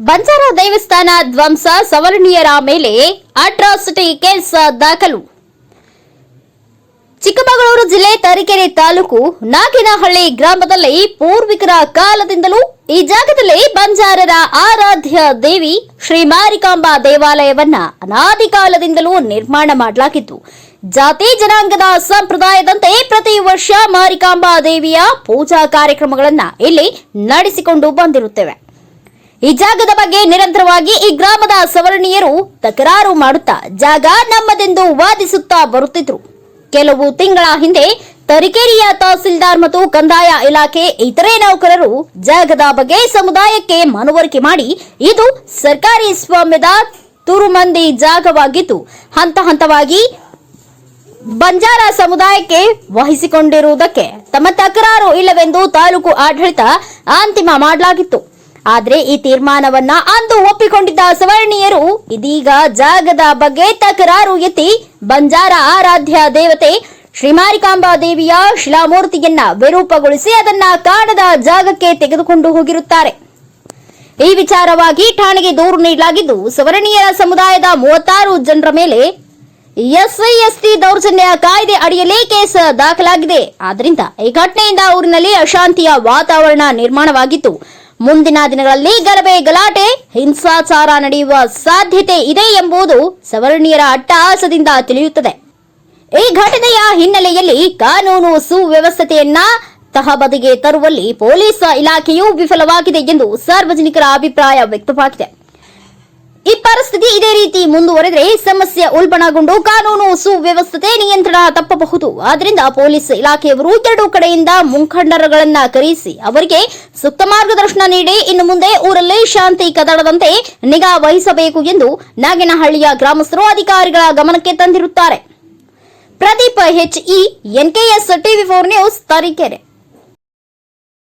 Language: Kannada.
ಬಂಜಾರ ದೇವಸ್ಥಾನ ಧ್ವಂಸ ಸವರ್ಣೀಯರ ಮೇಲೆ ಅಟ್ರಾಸಿಟಿ ಕೇಸ್ ದಾಖಲು. ಚಿಕ್ಕಮಗಳೂರು ಜಿಲ್ಲೆ ತರೀಕೆರೆ ತಾಲೂಕು ನಾಗಿನಹಳ್ಳಿ ಗ್ರಾಮದಲ್ಲಿ ಪೂರ್ವಿಕರ ಕಾಲದಿಂದಲೂ ಈ ಜಾಗದಲ್ಲಿ ಬಂಜಾರರ ಆರಾಧ್ಯ ದೇವಿ ಶ್ರೀ ಮಾರಿಕಾಂಬಾ ದೇವಾಲಯವನ್ನ ಅನಾದಿ ಕಾಲದಿಂದಲೂ ನಿರ್ಮಾಣ ಮಾಡಲಾಗಿತ್ತು. ಜಾತಿ ಜನಾಂಗದ ಸಂಪ್ರದಾಯದಂತೆ ಪ್ರತಿ ವರ್ಷ ಮಾರಿಕಾಂಬಾ ದೇವಿಯ ಪೂಜಾ ಕಾರ್ಯಕ್ರಮಗಳನ್ನ ಇಲ್ಲಿ ನಡೆಸಿಕೊಂಡು ಬಂದಿರುತ್ತೇವೆ. ಈ ಜಾಗದ ಬಗ್ಗೆ ನಿರಂತರವಾಗಿ ಈ ಗ್ರಾಮದ ಸವರ್ಣೀಯರು ತಕರಾರು ಮಾಡುತ್ತಾ ಜಾಗ ನಮ್ಮದೆಂದು ವಾದಿಸುತ್ತಾ ಬರುತ್ತಿದ್ರು. ಕೆಲವು ತಿಂಗಳ ಹಿಂದೆ ತರೀಕೆರೆಯ ತಹಸೀಲ್ದಾರ್ ಮತ್ತು ಕಂದಾಯ ಇಲಾಖೆ ಇತರೆ ನೌಕರರು ಜಾಗದ ಬಗ್ಗೆ ಸಮುದಾಯಕ್ಕೆ ಮನವರಿಕೆ ಮಾಡಿ ಇದು ಸರ್ಕಾರಿ ಸ್ವಾಮ್ಯದ ತುರುಮಂದಿ ಜಾಗವಾಗಿದ್ದು ಹಂತ ಹಂತವಾಗಿ ಬಂಜಾರ ಸಮುದಾಯಕ್ಕೆ ವಹಿಸಿಕೊಂಡಿರುವುದಕ್ಕೆ ತಮ್ಮ ತಕರಾರು ಇಲ್ಲವೆಂದು ತಾಲೂಕು ಆಡಳಿತ ಅಂತಿಮ ಮಾಡಲಾಗಿತ್ತು. ಆದರೆ ಈ ತೀರ್ಮಾನವನ್ನ ಅಂದು ಒಪ್ಪಿಕೊಂಡಿದ್ದ ಸವರ್ಣೀಯರು ಇದೀಗ ಜಾಗದ ಬಗ್ಗೆ ತಕರಾರು ಎತ್ತಿ ಬಂಜಾರ ಆರಾಧ್ಯ ದೇವತೆ ಶ್ರೀಮಾರಿಕಾಂಬಾ ದೇವಿಯ ಶಿಲಾಮೂರ್ತಿಯನ್ನ ವಿರೂಪಗೊಳಿಸಿ ಅದನ್ನ ಕಾಣದ ಜಾಗಕ್ಕೆ ತೆಗೆದುಕೊಂಡು ಹೋಗಿರುತ್ತಾರೆ. ಈ ವಿಚಾರವಾಗಿ ಠಾಣೆಗೆ ದೂರು ನೀಡಲಾಗಿದ್ದು ಸವರ್ಣೀಯರ ಸಮುದಾಯದ ಮೂವತ್ತಾರು ಜನರ ಮೇಲೆ ಎಸ್ಐ ಎಸ್ಟಿ ದೌರ್ಜನ್ಯ ಕಾಯ್ದೆ ಅಡಿಯಲ್ಲಿ ಕೇಸ್ ದಾಖಲಾಗಿದೆ. ಆದ್ರಿಂದ ಈ ಘಟನೆಯಿಂದ ಊರಿನಲ್ಲಿ ಅಶಾಂತಿಯ ವಾತಾವರಣ ನಿರ್ಮಾಣವಾಗಿತ್ತು. ಮುಂದಿನ ದಿನಗಳಲ್ಲಿ ಗಲಭೆ, ಗಲಾಟೆ, ಹಿಂಸಾಚಾರ ನಡೆಯುವ ಸಾಧ್ಯತೆ ಇದೆ ಎಂಬುದು ಸವರ್ಣೀಯರ ಅಟ್ಟಹಾಸದಿಂದ ತಿಳಿಯುತ್ತದೆ. ಈ ಘಟನೆಯ ಹಿನ್ನೆಲೆಯಲ್ಲಿ ಕಾನೂನು ಸುವ್ಯವಸ್ಥೆಯನ್ನ ತಹಬದಿಗೆ ತರುವಲ್ಲಿ ಪೊಲೀಸ್ ಇಲಾಖೆಯು ವಿಫಲವಾಗಿದೆ ಎಂದು ಸಾರ್ವಜನಿಕರ ಅಭಿಪ್ರಾಯ ವ್ಯಕ್ತವಾಗಿದೆ. ಈ ಪರಿಸ್ಥಿತಿ ಇದೇ ರೀತಿ ಮುಂದುವರೆದರೆ ಸಮಸ್ಯೆ ಉಲ್ಬಣಗೊಂಡು ಕಾನೂನು ಸುವ್ಯವಸ್ಥೆ ನಿಯಂತ್ರಣ ತಪ್ಪಬಹುದು. ಆದ್ದರಿಂದ ಪೊಲೀಸ್ ಇಲಾಖೆಯವರು ಎರಡು ಕಡೆಯಿಂದ ಮುಂಖಂಡರುಗಳನ್ನ ಕರೆಸಿ ಅವರಿಗೆ ಸೂಕ್ತ ಮಾರ್ಗದರ್ಶನ ನೀಡಿ, ಇನ್ನು ಮುಂದೆ ಊರಲ್ಲಿ ಶಾಂತಿ ಕದಡದಂತೆ ನಿಗಾ ವಹಿಸಬೇಕು ಎಂದು ನಾಗಿನಹಳ್ಳಿಯ ಗ್ರಾಮಸ್ಥರು ಅಧಿಕಾರಿಗಳ ಗಮನಕ್ಕೆ ತಂದಿರುತ್ತಾರೆ. Pradeep H E N K S TV four news Tarikere.